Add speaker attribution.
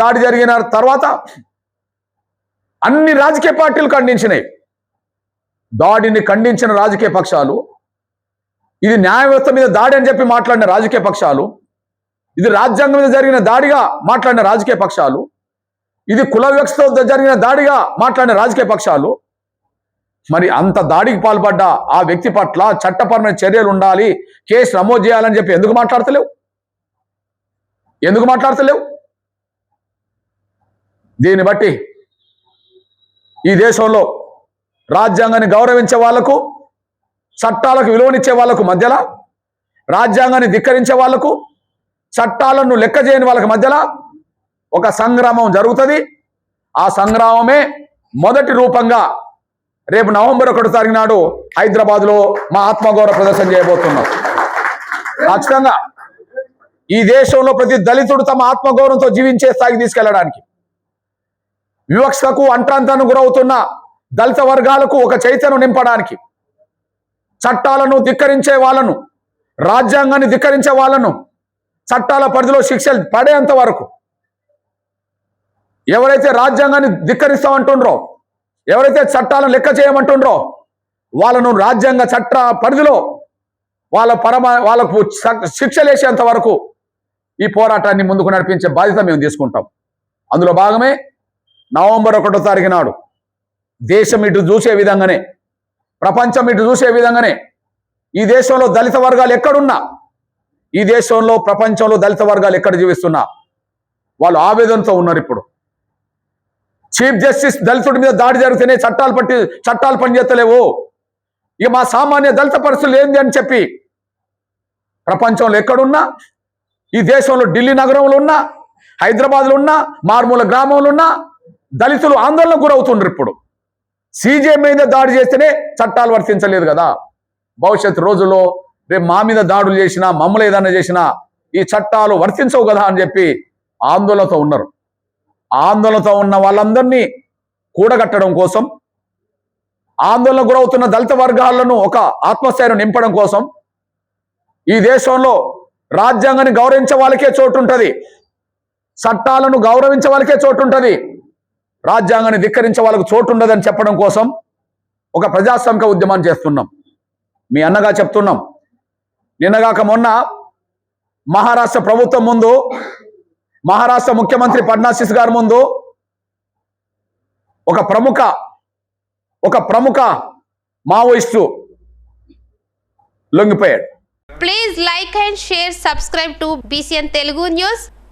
Speaker 1: దాడి జరిగిన తర్వాత అన్ని రాజకీయ పార్టీలు ఖండించినాయి. దాడిని ఖండించిన రాజకీయ పక్షాలు ఇది న్యాయ వ్యవస్థ మీద దాడి అని చెప్పి మాట్లాడిన రాజకీయ పక్షాలు ఇది రాజ్యాంగం మీద జరిగిన దాడిగా మాట్లాడిన రాజకీయ పక్షాలు ఇది కుల వ్యవస్థతో జరిగిన దాడిగా మాట్లాడిన రాజకీయ పక్షాలు. మరి అంత దాడికి పాల్పడ్డ ఆ వ్యక్తి పట్ల చట్టపరమైన చర్యలు ఉండాలి కేసు నమోదు చేయాలని చెప్పి ఎందుకు మాట్లాడతలేవు? ఎందుకు మాట్లాడతలేవు? దీన్ని బట్టి ఈ దేశంలో రాజ్యాంగాన్ని గౌరవించే వాళ్ళకు చట్టాలకు విలువనిచ్చే వాళ్ళకు మధ్యలో రాజ్యాంగాన్ని ధిక్కరించే వాళ్ళకు చట్టాలను లెక్క చేయని వాళ్ళకి మధ్యలో ఒక సంగ్రామం జరుగుతుంది. ఆ సంగ్రామమే మొదటి రూపంగా రేపు నవంబర్ ఒకటో తారీఖు నాడు హైదరాబాద్లో మా ఆత్మగౌరవ ప్రదర్శన చేయబోతున్నాం. ఖచ్చితంగా ఈ దేశంలో ప్రతి దళితుడు తమ ఆత్మగౌరవంతో జీవించే స్థాయికి తీసుకెళ్ళడానికి వివక్షకు అంట్రాంతానికి గురవుతున్న దళిత వర్గాలకు ఒక చైతన్యం నింపడానికి చట్టాలను ధిక్కరించే వాళ్ళను రాజ్యాంగాన్ని ధిక్కరించే వాళ్ళను చట్టాల పరిధిలో శిక్షలు పడేంత వరకు ఎవరైతే రాజ్యాంగాన్ని ధిక్కరిస్తామంటుండ్రో ఎవరైతే చట్టాలను లెక్క చేయమంటుండ్రో వాళ్ళను రాజ్యాంగ చట్ట పరిధిలో వాళ్ళ పరమ వాళ్ళకు శిక్షలేసేంత వరకు ఈ పోరాటాన్ని ముందుకు నడిపించే బాధ్యత మేము తీసుకుంటాం. అందులో భాగమే నవంబర్ ఒకటో తారీఖు నాడు. దేశం ఇటు చూసే విధంగానే ప్రపంచం ఇటు చూసే విధంగానే ఈ దేశంలో దళిత వర్గాలు ఎక్కడున్నా ఈ దేశంలో ప్రపంచంలో దళిత వర్గాలు ఎక్కడ జీవిస్తున్నా వాళ్ళు ఆవేదనతో ఉన్నారు ఇప్పుడు. చీఫ్ జస్టిస్ దళితుడి మీద దాడి జరిగితేనే చట్టాలు పట్టి చట్టాలు పనిచేస్తలేవు. ఇక మా సామాన్య దళిత పరిస్థితులు ఏంది అని చెప్పి ప్రపంచంలో ఎక్కడున్నా ఈ దేశంలో ఢిల్లీ నగరంలో ఉన్నా హైదరాబాద్లో ఉన్నా మారుమూల గ్రామంలో ఉన్నా దళితులు ఆందోళన గురవుతుండ్రు ఇప్పుడు. సీజే మీద దాడి చేస్తేనే చట్టాలు వర్తించలేదు కదా. భవిష్యత్ రోజుల్లో రేపు మా మీద దాడులు చేసినా మమ్మల్ని ఏదైనా చేసినా ఈ చట్టాలు వర్తించవు కదా అని చెప్పి ఆందోళనతో ఉన్నారు. ఆందోళనతో ఉన్న వాళ్ళందరినీ కూడగట్టడం కోసం ఆందోళన గురవుతున్న దళిత వర్గాలను ఒక ఆత్మస్థైర్యం నింపడం కోసం ఈ దేశంలో రాజ్యాంగాన్ని గౌరవించే వాళ్ళకే చోటు ఉంటుంది. చట్టాలను గౌరవించే వాళ్ళకే చోటు ఉంటుంది. రాజ్యాంగాన్ని ధిక్కరించే వాళ్ళకు చోటు ఉండదని చెప్పడం కోసం ఒక ప్రజాస్వామిక ఉద్యమాన్ని చేస్తున్నాం. మీ అన్నగా చెప్తున్నాం. నిన్నగాక మొన్న మహారాష్ట్ర ప్రభుత్వం ముందు మహారాష్ట్ర ముఖ్యమంత్రి ఫడ్నాసిస్ గారి ముందు ఒక ప్రముఖ ఒక ప్రముఖ Maoist లొంగిపోయాడు.
Speaker 2: Please like and share subscribe to BCN Telugu news